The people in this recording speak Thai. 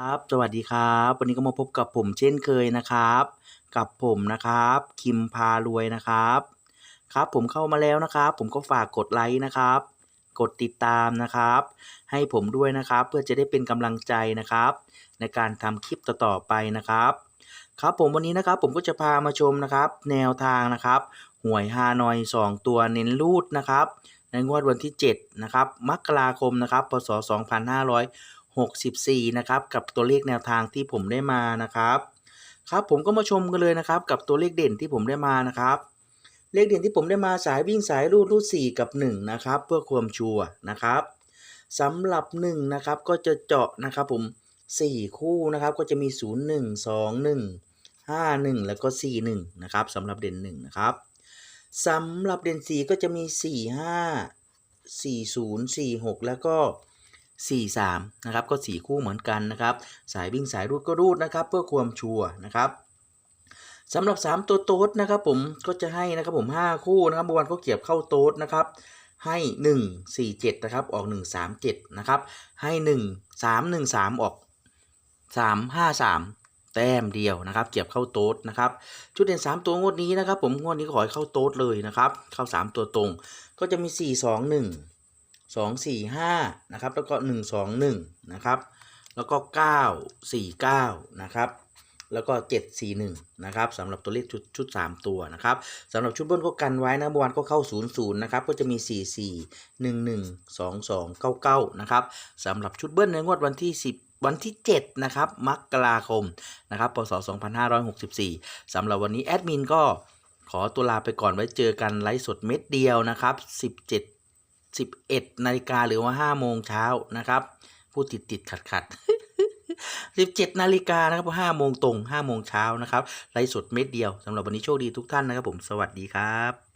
ครับสวัสดีครับ วันนี้ก็มาพบกับผมเช่นเคยนะครับ กับผมนะครับ คิมพารวยนะครับ ครับผมเข้ามาแล้วนะครับ ผมก็ฝากกดไลค์นะครับ กดติดตามนะครับ ให้ผมด้วยนะครับ เพื่อจะได้เป็นกำลังใจนะครับ ในการทำคลิปต่อๆไปนะครับ ครับผมวันนี้นะครับ ผมก็จะพามาชมนะครับ แนวทางนะครับหวยฮานอย2 ตัวเน้นรูดนะครับ ในงวดวันที่7นะครับมกราคมนะครับพศ 64 นะครับ กับตัวเลขแนวทางที่ผมได้มานะครับ ครับผมก็มาชมกันเลยนะครับ กับตัวเลขเด่นที่ผมได้มานะครับ เลขเด่นที่ผมได้มาสายวิ่งสายรูดรูด4กับ 1 นะครับ เพื่อความชัวร์นะครับสำหรับ 1 นะครับก็จะเจาะนะครับผม 4 คู่นะครับก็จะมี 0 1 2 1 5 1 แล้วก็ 4 1 นะครับสำหรับเด่น 1 นะครับสำหรับเด่น 4 ก็จะมี 4 5 4 0 4 6 แล้วก็ 4 3นะครับก็4 คู่เหมือนกันนะครับสายวิ่งสายรูดก็รูดนะครับเพื่อความชัวร์นะครับสำหรับ 3 ตัวโต๊ดนะครับผมก็จะให้นะครับผม 5 คู่นะครับเมื่อวานก็เกี่ยวเข้าโต๊ดนะครับให้ 1 4 7นะครับออก 1 3 7นะครับให้ 1 3 1 3 ออก 3 5 3แต้มเดียวนะครับเกี่ยวเข้าโต๊ดนะครับชุดเด่น3 ตัวงวดนี้นะครับ ผมงวดนี้ก็ขอให้เข้าโต๊ดเลยนะครับ เข้า 3 ตัวตรง ก็จะมี 4 2 1 2 4 5นะครับ แล้วก็1 2 1นะครับ แล้วก็9 4 9นะครับ แล้วก็ 7 4 1 นะครับสำหรับตัวเลขชุดชุด 3 ตัวนะครับสำหรับชุดเบิ้ลก็กันไว้นะเมื่อวานก็เข้า 0 0 นะครับ ก็จะมี 4 4 1 1 2 2 9 9 นะครับสำหรับชุดเบิ้ลในงวดวันที่ 10วันที่ 7 นะครับ มกราคม นะครับ พศ 2564สำหรับวันนี้ แอดมินก็ขอตัวลาไปก่อนไว้เจอกันไลฟ์สดเม็ดเดียวนะครับ 17 11นาฬิกาหรือว่า 5 โมงเช้านะครับพูดติดติดขัดขัด17นาฬิกานะครับ5โมงตรง5โมงเช้านะครับไลฟ์สดเม็ดเดียวสำหรับวันนี้โชคดีทุกท่านนะครับผมสวัสดีครับ